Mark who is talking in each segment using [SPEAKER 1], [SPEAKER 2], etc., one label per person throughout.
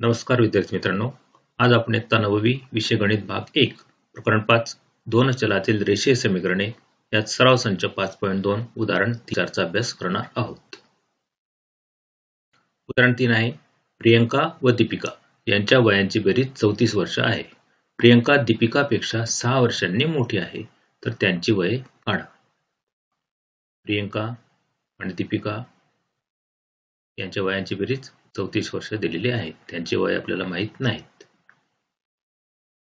[SPEAKER 1] नमस्कार विद्यार्थी मित्रांनो. आज आपण इयत्ता नववी विषय गणित भाग एक प्रकरण पाच दोन चलातील रेषीय समीकरणे यात सराव संच पाच पॉईंट दोन उदाहरण चारचा अभ्यास करणार आहोत. उदाहरण तीन आहे प्रियंका व दीपिका. यांच्या वयांची बेरीज चौतीस वर्ष आहे. प्रियंका दीपिकापेक्षा सहा वर्षांनी मोठी आहे तर त्यांची वय काढा. प्रियंका आणि दीपिका यांच्या वयांची बेरीज चौतीस वर्ष दिलेली आहेत. त्यांचे वय आपल्याला माहीत नाहीत.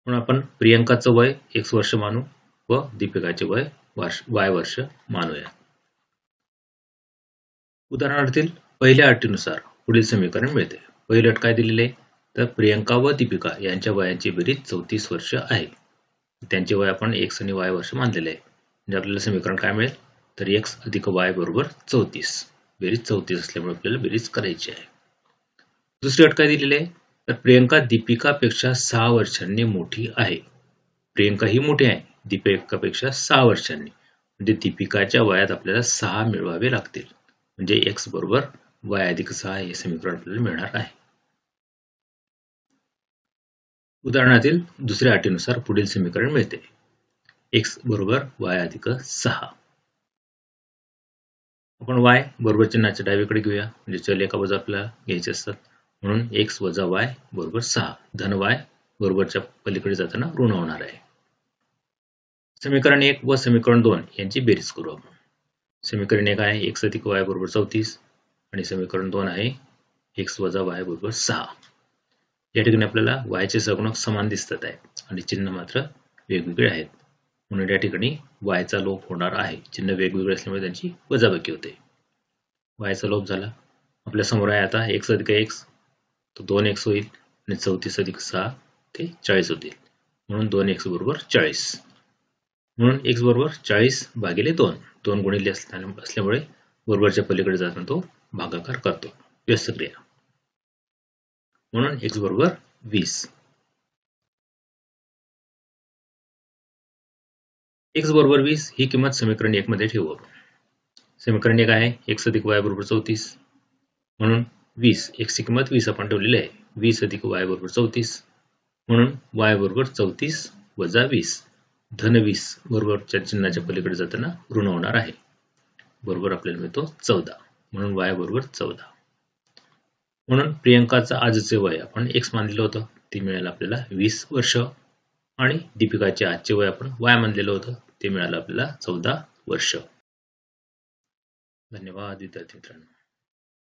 [SPEAKER 1] म्हणून आपण प्रियंकाचं वय एक्स वर्ष मानू व दीपिकाचे वय वर्ष वाय वर्ष मानूया. उदाहरणार्थील पहिल्या अटीनुसार पुढील समीकरण मिळते. पहिली अट काय दिलेली आहे? तर प्रियंका व दीपिका यांच्या वयांची बेरीज चौतीस वर्ष आहे. त्यांचे वय आपण एक्स आणि वाय वर्ष मानलेले आहे. म्हणजे आपल्याला समीकरण काय मिळेल? तर एक्स अधिक वाय बरोबर चौतीस. बेरीज चौतीस असल्यामुळे आपल्याला बेरीज करायची आहे. दुसरी अट काय दिलेली आहे? तर प्रियंका दीपिकापेक्षा सहा वर्षांनी मोठी आहे. प्रियंका ही मोठी आहे दीपिकापेक्षा सहा वर्षांनी. म्हणजे दीपिकाच्या वयात आपल्याला सहा मिळवावे लागतील. म्हणजे एक्स बरोबर वाय अधिक सहा हे समीकरण आपल्याला मिळणार आहे. उदाहरणातील दुसऱ्या अटीनुसार पुढील समीकरण मिळते. एक्स बरोबर वाय अधिक सहा. आपण वाय बरोबर चिन्हाच्या डावीकडे घेऊया. म्हणजे चल एका बाजू आपल्याला घ्यायचे असतात. म्हणून एक्स वजा वाय बरोबर सहा. धन वाय बरोबरच्या पलीकडे जाताना ऋण होणार आहे. समीकरण एक व समीकरण दोन यांची बेरीज करू आपण. समीकरण एक आहे एक्स अधिक वाय बरोबर चौतीस आणि समीकरण दोन आहे एक्स वजा वाय बरोबर सहा. या ठिकाणी आपल्याला वायचे सगुणक समान दिसतात आहेत आणि चिन्ह मात्र वेगवेगळे आहेत. म्हणून या ठिकाणी वायचा लोप होणार आहे. चिन्ह वेगवेगळे असल्यामुळे त्यांची वजाबाकी होते. वायचा लोप झाला. आपल्यासमोर आहे आता एक्स अधिक एक्स तो दोन एक्स होईल आणि चौतीस अधिक सहा ते चाळीस होतील म्हणून दोन एक्स बरोबर चाळीस. म्हणून एक्स बरोबर चाळीस भागिले दोन. दोन गुणिले असल्यामुळे बरोबरच्या पलीकडे जाताना तो भागाकार करतो. व्यस्त क्रिया म्हणून एक्स बरोबर वीस. एक्स बरोबर वीस ही किंमत समीकरण एक मध्ये ठेवू आपण. समीकरण एक आहे. एक्स अधिक वाय बरोबर चौतीस. म्हणून वीस एक्सची किंमत वीस आपण ठेवलेली आहे. वीस अधिक वाय बरोबर चौतीस. म्हणून वाय बरोबर चौतीस वजा वीस. धन वीस बरोबरच्या चिन्हाच्या पलीकडे जाताना ऋण होणार आहे. बरोबर आपल्याला मिळतो चौदा. म्हणून वाय बरोबर चौदा. म्हणून प्रियंकाचं आजचे वय आपण एक्स मानलेलं होतं. ते मिळालं आपल्याला वीस वर्ष. आणि दीपिकाचे आजचे वय आपण वाय मानलेलं होतं. ते मिळालं आपल्याला चौदा वर्ष. धन्यवाद विद्यार्थी मित्रांनो.